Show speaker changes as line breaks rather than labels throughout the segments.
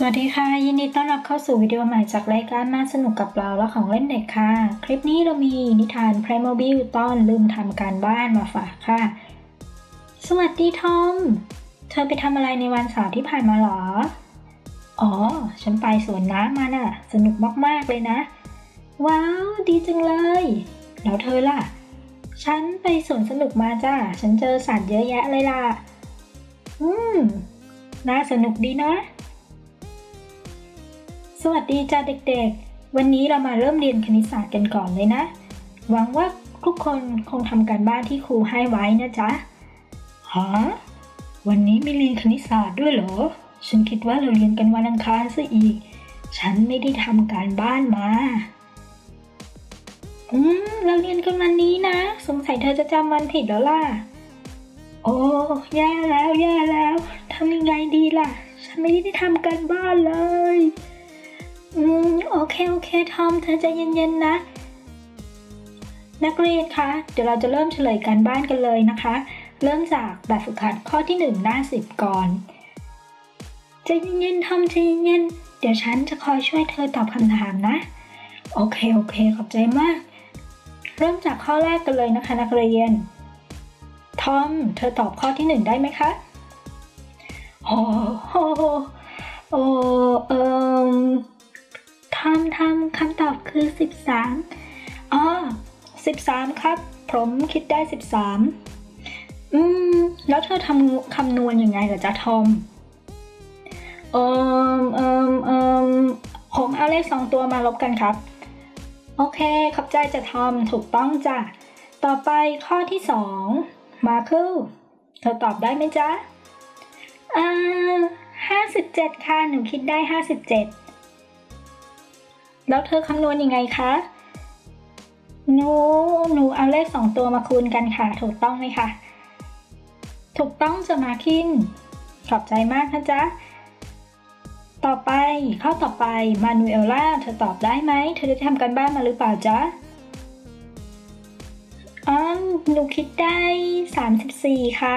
สวัสดีค่ะ ยินดีต้อนรับเข้าสู่วิดีโอใหม่จากรายการมาสนุกกับเราและของเล่นเด็กค่ะ คลิปนี้เรามีนิทาน Playmobil ตอนลืมทำการบ้านมาฝากค่ะ สวัสดีทอม เธอไปทำอะไรในวันเสาร์ที่ผ่านมาหรอ อ๋อ ฉันไปสวนน้ำมาน่ะ สนุกมากๆเลยนะ ว้าว ดีจังเลย แล้วเธอล่ะ ฉันไปสวนสนุกมาจ้าฉันเจอสัตว์เยอะแยะเลยล่ะ อืม น่าสนุกดีนะ วัสดีจ้าเด็กๆ วันนี้เรามาเริ่มเรียนคณิตศาสตร์กันก่อนเลยนะ หวังว่าทุกคนคงทำการบ้านที่ครูให้ไว้นะจ๊ะฮะวันนี้ไม่เรียนคณิตศาสตร์ด้วยเหรอ ฉันคิดว่าเราเรียนกันวันอังคารซะอีก ฉันไม่ได้ทำการบ้านมา อืม เราเรียนกันวันนี้นะ สงสัยเธอจะจำวันผิดแล้วล่ะ โอ้แย่แล้วแย่แล้วทำยังไงดีล่ะ ฉันไม่ได้ทำการบ้านเลย เคโอเคทอมเธอใจเย็นๆนะ นักเรียนคะ เดี๋ยวเราจะเริ่มเฉลยการบ้านกันเลยนะคะ เริ่มจากแบบฝึกหัดข้อที่ 1 หน้า 10 ก่อนใจเย็นๆทอมใจเย็นๆเดี๋ยวฉันจะคอยช่วยเธอตอบคำถามนะ โอเคโอเคขอบใจมาก เริ่มจากข้อแรกกันเลยนะคะ นักเรียนทอม เธอตอบข้อที่หนึ่งได้ไหมคะ โอ้โหโอ้เอิม คือสิบสามอ๋อสิบสามครับ ผมคิดได้สิบสามอืม แล้วเธอทำคำนวณยังไงล่ะจ๊ะทอมเอิมเอิมเอิมผมเอาเลขสองตัวมาลบกันครับ โอเคขอบใจจะทอมถูกต้องจ้ะ ต่อไปข้อที่สองมาคิลเธอตอบได้ไหมจ๊ะอ่าห้าสิบเจ็ดค่ะ หนูคิดได้ห้าสิบเจ็ด แล้วเธอคำนวณยังไงคะหนูหนูเอาเลขสองตัวมาคูณกันค่ะ ถูกต้องไหมคะ ถูกต้องจะมาคินขอบใจมากนะจ๊ะ ต่อไปข้อต่อไปมานูเอลล่าเธอตอบได้ไหม เธอได้ทำการบ้านมาหรือเปล่าจ๊ะอ๋อหนูคิดได้ 34 ค่ะ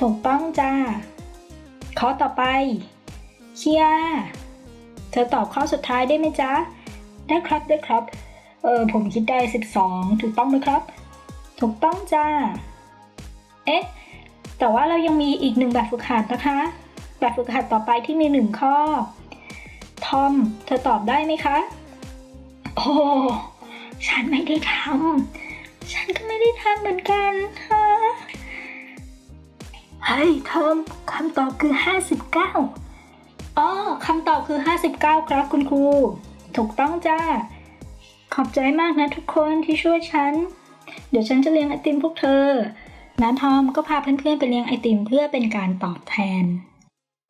ถูกต้องจ้าข้อต่อไป เคียร์เธอตอบข้อสุดท้ายได้ไหมจ๊ะ ได้ครับได้ครับ เออผมคิดได้ 12 ถูกต้องไหมครับ ถูกต้องจ้า เอ๊ะ แต่ว่าเรายังมีอีกหนึ่งแบบฝึกหัดนะคะ แบบฝึกหัดต่อไปที่มีหนึ่งข้อ ทอม เธอตอบได้ไหมคะ โอ้ ฉันไม่ได้ทำ ฉันก็ไม่ได้ทำเหมือนกันฮะเฮ้ยทอมคำตอบคือ 59อ๋อคำตอบคือ 59 ครับคุณครู ถูกต้องจ้า ขอบใจมากนะทุกคนที่ช่วยฉัน เดี๋ยวฉันจะเลี้ยงไอติมพวกเธอนะทอมก็พาเพื่อนๆไปเลี้ยงไอติมเพื่อเป็นการตอบแทน